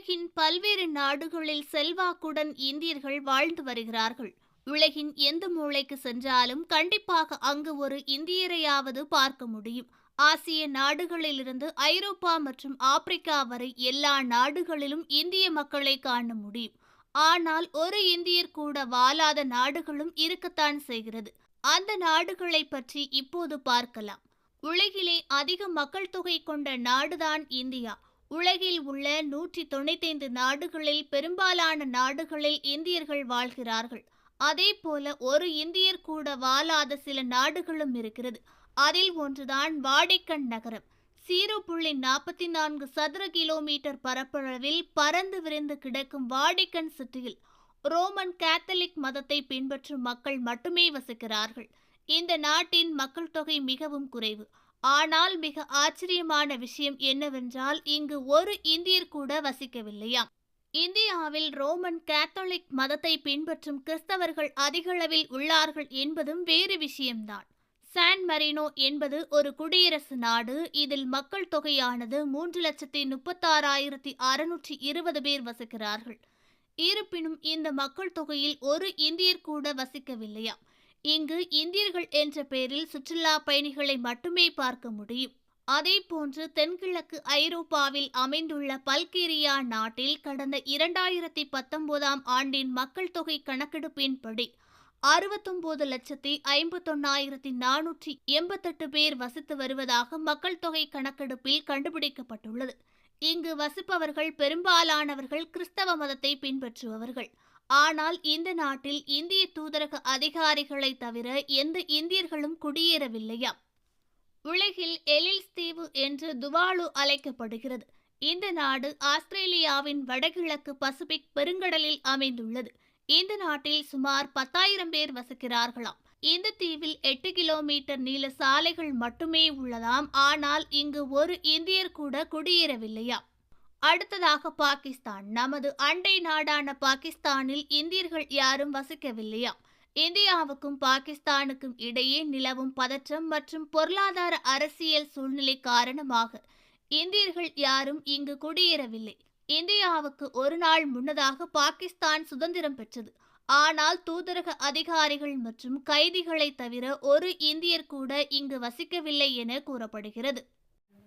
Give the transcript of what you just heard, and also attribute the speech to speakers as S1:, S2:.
S1: உலகின் பல்வேறு நாடுகளில் செல்வாக்குடன் இந்தியர்கள் வாழ்ந்து வருகிறார்கள். உலகின் எந்த மூளைக்கு சென்றாலும் கண்டிப்பாக அங்கு ஒரு இந்தியரையாவது பார்க்க முடியும். ஆசிய நாடுகளிலிருந்து ஐரோப்பா மற்றும் ஆப்பிரிக்கா வரை எல்லா நாடுகளிலும் இந்திய மக்களை காண முடியும். ஆனால் ஒரு இந்தியர் கூட வாழாத நாடுகளும் இருக்கத்தான் செய்கிறது. அந்த நாடுகளை பற்றி இப்போது பார்க்கலாம். உலகிலே அதிக மக்கள் தொகை கொண்ட நாடுதான் இந்தியா. உலகில் உள்ள நூற்றி தொண்ணூத்தைந்து நாடுகளில் பெரும்பாலான நாடுகளில் இந்தியர்கள் வாழ்கிறார்கள். அதே போல ஒரு இந்தியர் கூட வாழாத சில நாடுகளும் இருக்கிறது. அதில் ஒன்றுதான் வாடிக்கன் நகரம். ஜீரோ புள்ளி நாற்பத்தி நான்கு சதுர கிலோமீட்டர் பரப்பளவில் பறந்து விரிந்து கிடக்கும் வாடிக்கன் சிட்டியில் ரோமன் கேத்தலிக் மதத்தை பின்பற்றும் மக்கள் மட்டுமே வசிக்கிறார்கள். இந்த நாட்டின் மக்கள் தொகை மிகவும் குறைவு. ஆனால் மிக ஆச்சரியமான விஷயம் என்னவென்றால் இங்கு ஒரு இந்தியர் கூட வசிக்கவில்லையாம். இந்தியாவில் ரோமன் கேத்தலிக் மதத்தை பின்பற்றும் கிறிஸ்தவர்கள் அதிகளவில் உள்ளார்கள் என்பதும் வேறு விஷயம்தான். சான் மரினோ என்பது ஒரு குடியரசு நாடு. இதில் மக்கள் தொகையானது மூன்று லட்சத்தி முப்பத்தாறாயிரத்தி அறுநூற்றி இருபது பேர் வசிக்கிறார்கள். இருப்பினும் இந்த மக்கள் தொகையில் ஒரு இந்தியர் கூட வசிக்கவில்லையாம். இங்கு இந்தியர்கள் என்ற பெயரில் சுற்றுலா பயணிகளை மட்டுமே பார்க்க முடியும். அதேபோன்று தென்கிழக்கு ஐரோப்பாவில் அமைந்துள்ள பல்கேரியா நாட்டில் கடந்த இரண்டாயிரத்தி பத்தொன்பதாம் ஆண்டின் மக்கள் தொகை கணக்கெடுப்பின்படி அறுபத்தொன்பது லட்சத்தி ஐம்பத்தொன்னாயிரத்தி நானூற்றி எண்பத்தெட்டு பேர் வசித்து வருவதாக மக்கள் தொகை கணக்கெடுப்பில் கண்டுபிடிக்கப்பட்டுள்ளது. இங்கு வசிப்பவர்கள் பெரும்பாலானவர்கள் கிறிஸ்தவ மதத்தை பின்பற்றுபவர்கள். ஆனால் இந்த நாட்டில் இந்திய தூதரக அதிகாரிகளை தவிர எந்த இந்தியர்களும் குடியேறவில்லையாம். உலகில் எலில்ஸ் தீவு என்று துவாலு அழைக்கப்படுகிறது. இந்த நாடு ஆஸ்திரேலியாவின் வடகிழக்கு பசிபிக் பெருங்கடலில் அமைந்துள்ளது. இந்த நாட்டில் சுமார் பத்தாயிரம் பேர் வசிக்கிறார்களாம். இந்த தீவில் எட்டு கிலோமீட்டர் நீள சாலைகள் மட்டுமே உள்ளதாம். ஆனால் இங்கு ஒரு இந்தியர் கூட குடியேறவில்லையா அடுத்ததாக பாகிஸ்தான். நமது அண்டை நாடான பாகிஸ்தானில் இந்தியர்கள் யாரும் வசிக்கவில்லையாம் இந்தியாவுக்கும் பாகிஸ்தானுக்கும் இடையே நிலவும் பதற்றம் மற்றும் பொருளாதார அரசியல் சூழ்நிலை காரணமாக இந்தியர்கள் யாரும் இங்கு குடியேறவில்லை. இந்தியாவுக்கு ஒரு நாள் முன்னதாக பாகிஸ்தான் சுதந்திரம் பெற்றது. ஆனால் தூதரக அதிகாரிகள் மற்றும் கைதிகளை தவிர ஒரு இந்தியர் கூட இங்கு வசிக்கவில்லை என கூறப்படுகிறது.